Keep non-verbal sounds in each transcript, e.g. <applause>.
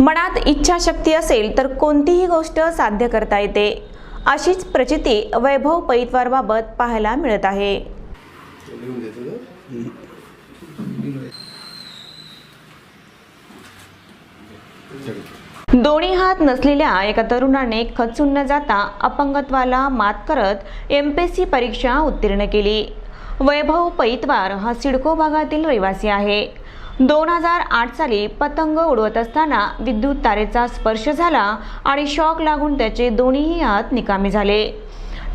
मनात इच्छाशक्ती असेल तर कोणतीही गोष्ट साध्य करता येते. अशीच प्रचिती वैभव पैतवारबाबत पाहायला मिळत आहे. दोन्ही हात नसलेल्या एका तरुणाने खचून न जाता अपंगत्वाला मात करत एम पी सी परीक्षा उत्तीर्ण केली. वैभव पैतवार हा सिडको भागातील रहिवासी आहे. दोन हजार आठ साली पतंग उडवत असताना विद्युत तारेचा स्पर्श झाला आणि शॉक लागून त्याचे दोन्हीही हात निकामी झाले.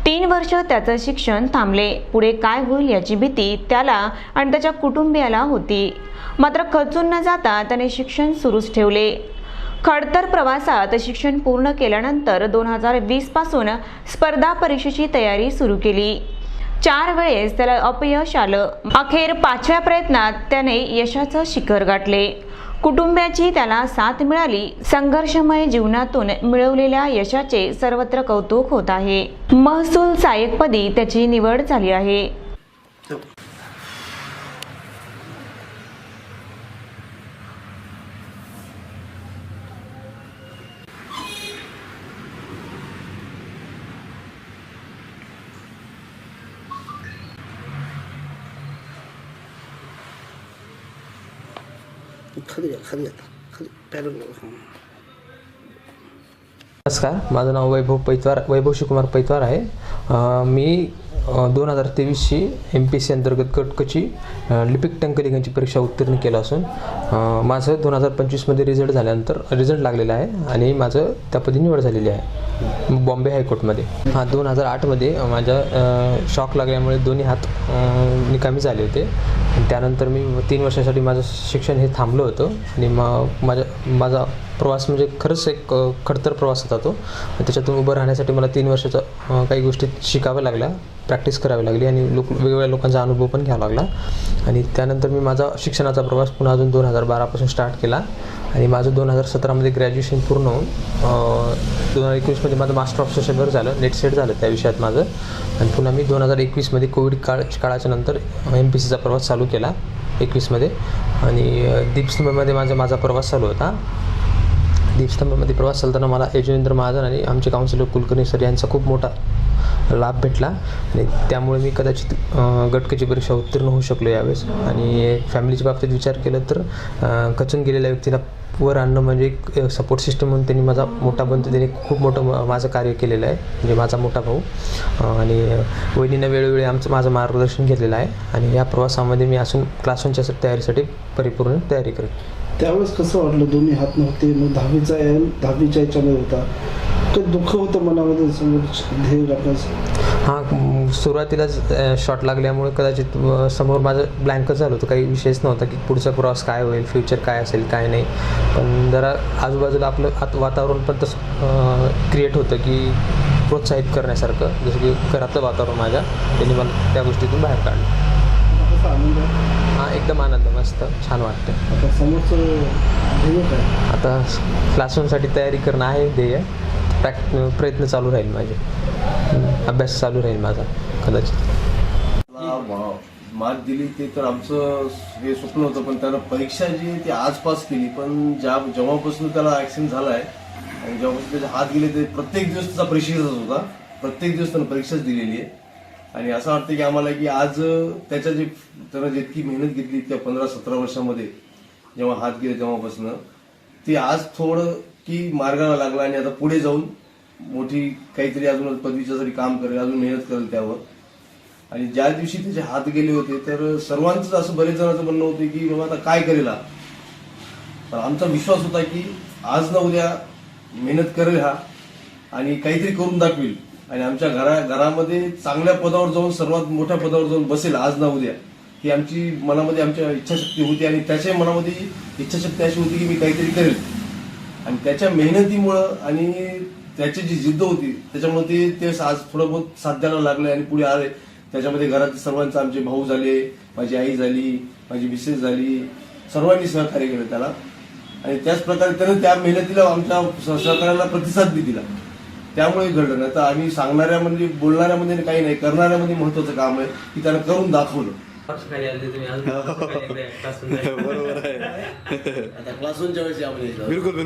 तीन वर्ष त्याचं शिक्षण थांबले. पुढे काय होईल याची भीती त्याला आणि त्याच्या कुटुंबियाला होती. मात्र खचून न जाता त्याने शिक्षण सुरूच ठेवले. खडतर प्रवासात शिक्षण पूर्ण केल्यानंतर दोन हजार वीसपासून स्पर्धा परीक्षेची तयारी सुरू केली. चार वेळेस त्याला अपयश आलं. अखेर पाचव्या प्रयत्नात त्याने यशाचं शिखर गाठले. कुटुंबियाची त्याला साथ मिळाली. संघर्षमय जीवनातून मिळवलेल्या यशाचे सर्वत्र कौतुक होत आहे. महसूल सहाय्यकपदी त्याची निवड झाली आहे. खाली घ्या खाली खाली पॅरल नमस्कार माझं नाव वैभव पैतवार वैभव शिवकुमार पैतवार आहे. मी दोन हजार तेवीसची एम पी सी अंतर्गत कटकची लिपिक टंकलिंगाची परीक्षा उत्तीर्ण केलं असून माझं दोन हजार पंचवीसमध्ये रिझल्ट झाल्यानंतर रिझल्ट लागलेला आहे आणि माझं त्यापदी निवड झालेली आहे. बॉम्बे हायकोर्टमध्ये. हां दोन हजार आठमध्ये माझ्या शॉक लागल्यामुळे दोन्ही हात निकामी झाले होते. त्यानंतर मी तीन वर्षासाठी माझं शिक्षण हे थांबलं होतं. आणि मग माझ्या माझा प्रवास म्हणजे खरंच एक खडतर प्रवास होता तो. त्याच्यातून उभं राहण्यासाठी मला तीन वर्षाचा काही गोष्टी शिकाव्या लागल्या. प्रॅक्टिस करावी लागली आणि लोक वेगवेगळ्या लोकांचा अनुभव पण घ्यावा लागला. आणि त्यानंतर मी माझा शिक्षणाचा प्रवास पुन्हा अजून दोन हजार बारापासून स्टार्ट केला. आणि माझं दोन हजार सतरामध्ये ग्रॅज्युएशन पूर्ण होऊन दोन हजार एकवीसमध्ये माझं मास्टर ऑफ सोशल झालं. नेट सेट झालं त्या विषयात माझं. आणि पुन्हा मी दोन हजार एकवीसमध्ये कोविड काळ काळाच्या नंतर एम पी सीचा प्रवास चालू केला एकवीसमध्ये आणि दीपस्तंभमध्ये माझा माझा प्रवास चालू होता. दीपस्तंभमध्ये प्रवास चालताना मला यजुवेंद्र महाजन आणि आमचे काउन्सिलर कुलकर्णी सर यांचा खूप मोठा लाभ भेटला. आणि त्यामुळे मी कदाचित गटकची परीक्षा उत्तीर्ण होऊ शकलो यावेळेस. आणि फॅमिलीच्या बाबतीत विचार केला तर अ, खचून गेलेल्या व्यक्तीला वर आणणं म्हणजे एक सपोर्ट सिस्टम म्हणून त्यांनी माझा मोठा बनतो त्यांनी खूप मोठं म- माझं कार्य केलेलं आहे. म्हणजे माझा मोठा भाऊ. आणि वहिनीनं वेळोवेळी आमचं माझं मार्गदर्शन घेतलेलं आहे. आणि या प्रवासामध्ये मी असून क्लास वनच्या तयारीसाठी परिपूर्ण तयारी करेन. त्यावेळेस कसं वाटलं? दोन्ही हात नव्हते. मग दहावीचा दहावीच्या याच्यामध्ये होता. काही दुःख होतं मनामध्ये समोर ध्येय गाठण्याचं हां सुरुवातीलाच शॉट लागल्यामुळे कदाचित अ, समोर माझं ब्लँकच झालं होतं. काही विषयच नव्हता की पुढचा प्रवास काय होईल फ्युचर काय असेल काय नाही. पण जरा आजूबाजूला आपलं आत वातावरण पण तसं क्रिएट होतं की प्रोत्साहित करण्यासारखं. जसं की घरातलं वातावरण माझ्या त्यांनी मला त्या गोष्टीतून बाहेर काढलं. आनंद? आहे हां एकदम आनंद मस्त छान वाटतं आता समोरचं ध्येय काय? आता क्लास वनसाठी तयारी करणं आहे ध्येय. प्रॅक् प्रयत्न चालू राहील माझे. अभ्यास चालू राहील माझा कदाचित. मार्क दिली ते तर आमचं हे स्वप्न होतं पण त्यानं परीक्षा जी ती आज पास केली पण ज्या जेव्हापासून त्याला ऍक्सिडेंट झालाय आणि जेव्हापासून त्याचे हात गेले ते प्रत्येक दिवस त्याचा परीक्षेचाच होता. प्रत्येक दिवस त्यानं परीक्षाच दिलेली आहे. आणि असं वाटतं की आम्हाला की आज त्याच्या जे त्यानं जितकी मेहनत घेतली त्या पंधरा सतरा वर्षामध्ये जेव्हा हात गेले तेव्हापासून ती आज थोडं की मार्गाला लागला आणि आता पुढे जाऊन मोठी काहीतरी अजून पदवीच्यासाठी काम करेल अजून मेहनत करेल त्यावर. आणि ज्या दिवशी त्याचे हात गेले होते तर सर्वांचंच असं बरेच जणांचं म्हणणं होतं की बाबा आता काय करेल हा? आमचा विश्वास होता की आज ना उद्या मेहनत करेल हा आणि काहीतरी करून दाखवेल. आणि आमच्या घरा घरामध्ये चांगल्या पदावर जाऊन सर्वात मोठ्या पदावर जाऊन बसेल आज ना उद्या. ही आमची मनामध्ये आमच्या इच्छाशक्ती होती आणि त्याच्या मनामध्ये इच्छाशक्ती अशी होती की मी काहीतरी करेल. आणि त्याच्या मेहनतीमुळं आणि त्याची जी जिद्द होती त्याच्यामुळे ते ते आज थोडं बहुत साध्याला लागले आणि पुढे आले. त्याच्यामध्ये घरातील सर्वांचा आमचे भाऊ झाले माझी आई झाली माझी मिसेस झाली सर्वांनी सहकार्य केलं त्याला. आणि त्याच प्रकारे त्यानं त्या मेहनतीला आमच्या सहकार्याला प्रतिसाद बी दिला. त्यामुळे घडलं. नाही तर आम्ही सांगणाऱ्यामध्ये बोलणाऱ्यामध्ये काही नाही. करणाऱ्यामध्ये महत्वाचं काम आहे की त्यानं करून दाखवलं. <laughs> बरोबर आहे. <laughs> क्लासूनच्या वेळेस बिलकुल बिलकुल.